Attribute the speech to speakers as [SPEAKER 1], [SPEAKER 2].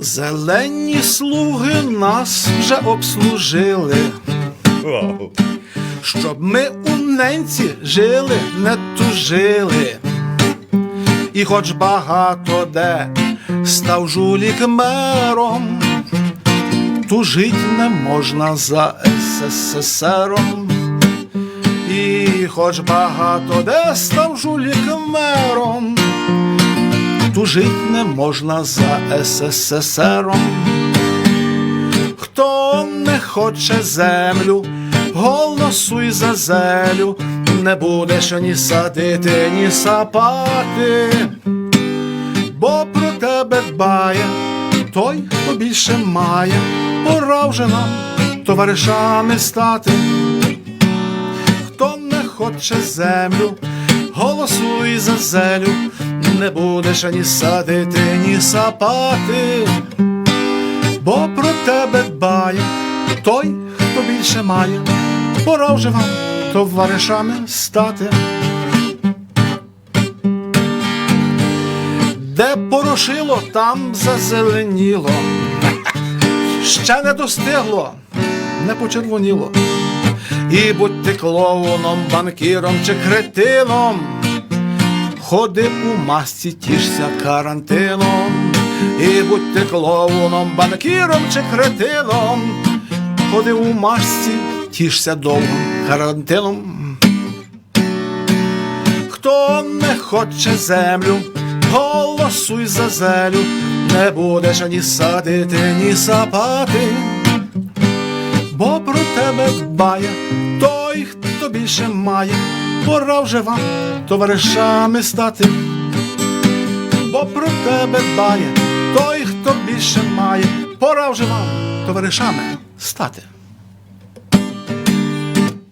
[SPEAKER 1] Зелені слуги нас вже обслужили, щоб ми у ненці жили, не тужили. І хоч багато де став жулік мером, тужить не можна за СССРом. І хоч багато де став жулік мером, тужить не можна за СССРом. Хто не хоче землю, голосуй за зелю, не будеш ні садити, ні сапати, бо про тебе дбає той, хто більше має, пора вже нам товаришами стати. Хто не хоче землю, голосуй за зелю, не будеш ані садити, ні сапати, бо про тебе дбає той, хто більше має, пора вже вам товаришами стати. Де порошило, там зазеленіло, ще не достигло, не почервоніло. І будь ти клоуном, банкіром чи кретином, ходи у масці, тішся карантином, і будь ти клоуном, банкіром чи кретином, ходи у масці, тішся довгим карантином. Хто не хоче землю, голосуй за зелю, не будеш ані садити, ні сапати. Бо про тебе дбає той, хто більше має, пора вже вам товаришами стати, бо про тебе дбає той, хто більше має, пора вже вам товаришами стати.